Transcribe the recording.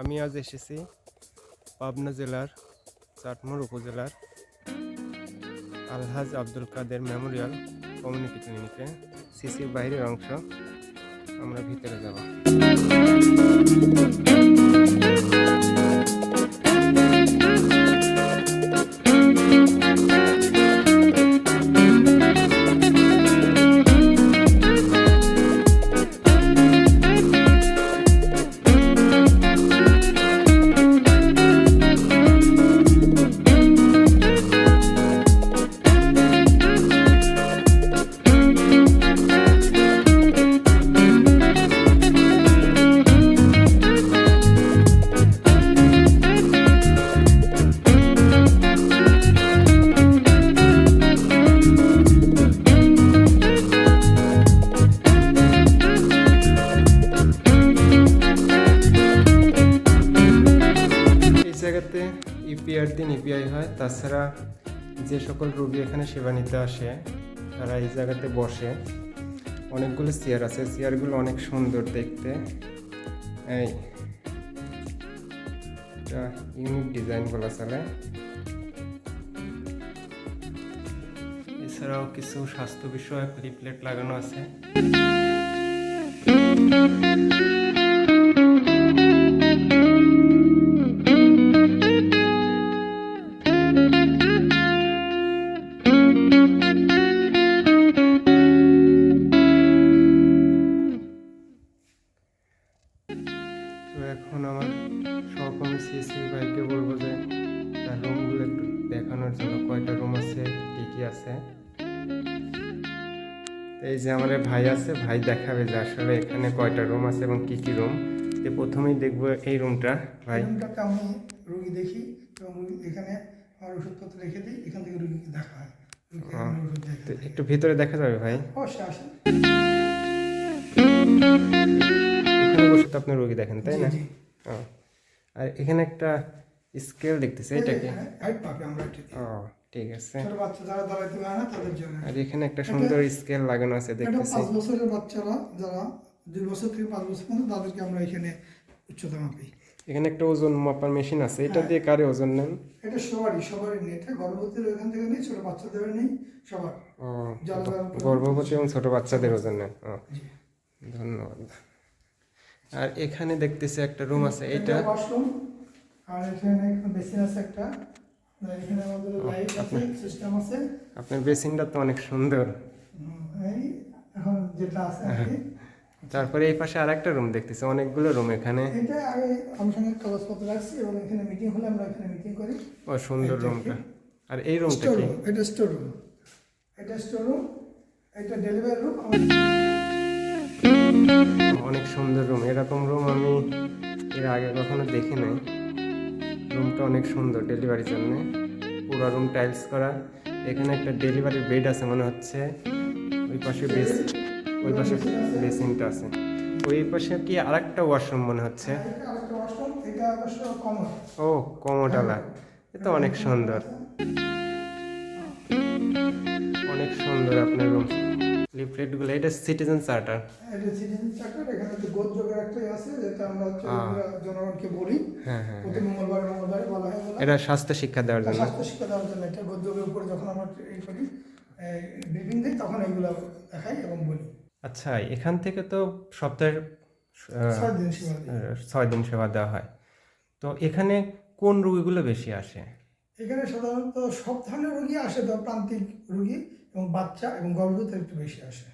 আমি আজ এসেছি পাবনা জেলার চাটমোর উপজেলার আলহাজ আব্দুল কাদের মেমোরিয়াল কমিউনিটি ক্লিনিকে। সিসির বাইরের অংশ। আমরা ভিতরে যাব। জায়গাতে ইপিআর দিন ইপিআই হয়। তাছাড়া যে সকল রোগী এখানে সেবা নিতে আসে, তারা এই জায়গাতে বসে। অনেকগুলো চেয়ার আছে। চেয়ারগুলো অনেক সুন্দর দেখতে। এই ইউনিক ডিজাইন বলা চলে। এছাড়াও কিছু স্বাস্থ্য বিষয়ক লিফলেট লাগানো আছে। এখন আমার সহকর্মী সিএসি ভাইকে বলব যে তার রুমগুলো একটু দেখানোর জন্য। কয়টা রুম আছে কি কি আছে? এই যে আমার ভাই আছে ভাই দেখাবে যে আসলে এখানে কয়টা রুম আছে এবং কি কি রুম। তো প্রথমেই দেখব এই রুমটা ভাই। রুমটাতে আমি রুগী দেখি এবং এখানে আমার ওষুধপত্র রেখে দিই এখান থেকে রুগীকে দেখা হয়। একটু ভিতরে দেখা যাবে ভাই? এখানে বসে তো আপনি রোগী দেখেন তাই না? আর এখানে একটা স্কেল দেখতেছি। ও ঠিক আছে। আর এখানে একটা সুন্দর স্কেল লাগানো আছে দেখতেছি। পাঁচ বছরের বাচ্চারা যারা দুই বছর থেকে পাঁচ বছর পর্যন্ত তাদেরকে আমরা এখানে উচ্চতা মাপি। এখানে একটা ওজন মাপার মেশিন আছে এটা দিয়ে কারে ওজন নেন? এটা সবারই সবারই নেই। এটা গর্ভবতীর ওখান থেকে নেই ছোট বাচ্চাদের নেই সবার। গর্ভবতী এবং ছোট বাচ্চাদের ওজন নেন। ধন্যবাদ। আর এখানে দেখতেছি একটা রুম আছে এটা ওয়াশরুম আর এখানে বেসিন আছে একটা। এখানে আমাদের লাইট আছে সিস্টেম আছে। আপনার বেসিনটা তো অনেক সুন্দর। এখন যেটা আছে তারপরে এই পাশে আর একটা রুম দেখতেছি অনেকগুলো রুম এখানে। এটা সঙ্গে কাগজপত্র রাখছি এবং এখানে মিটিং হলে আমরা এখানে মিটিং করি। ও সুন্দর রুমটা আর এই রুমটা কি? এটা স্টোর রুম এটা স্টোর রুম এটা ডেলিভারি রুম অনেক সুন্দর রুম এরকম রুম আমি এর আগে কখনো দেখি নাই। রুমটা অনেক সুন্দর ডেলিভারির জন্য। পুরো রুম টাইলস করা। এখানে একটা ডেলিভারি বেড আছে মনে হচ্ছে। ওই পাশে বেস ওই পাশে বেসিনটা আছে। ওই পাশে কি আরেকটা ওয়াশরুম মনে হচ্ছে? ও কমোটালা এ তো অনেক সুন্দর। অনেক সুন্দর আপনার রুম লিফলেটগুলো এটা সিটিজেন চার্টার এটা সিটিজেন চার্টার এখানে যে গোদযোগের একটা আছে যেটা আমরা জনগণকে বলি। হ্যাঁ হ্যাঁ প্রতি মঙ্গলবার মঙ্গলবারে বলা হয় এটা স্বাস্থ্য শিক্ষা দেওয়ার জন্য। স্বাস্থ্য শিক্ষা দেওয়ার জন্য এটা গোদযোগের উপরে যখন আমরা এই করি ব্রিফিং দিই তখন এইগুলো দেখাই এবং বলি। আচ্ছা এখান থেকে তো সপ্তাহের ছয় দিন সেবা দেওয়া হয়। তো এখানে কোন রোগীগুলো বেশি আসে? এখানে সাধারণত সব ধরনের রোগী আসে তো প্রান্তিক রোগী। এবং বাচ্চা এবং গর্ভবতী একটু বেশি আসে।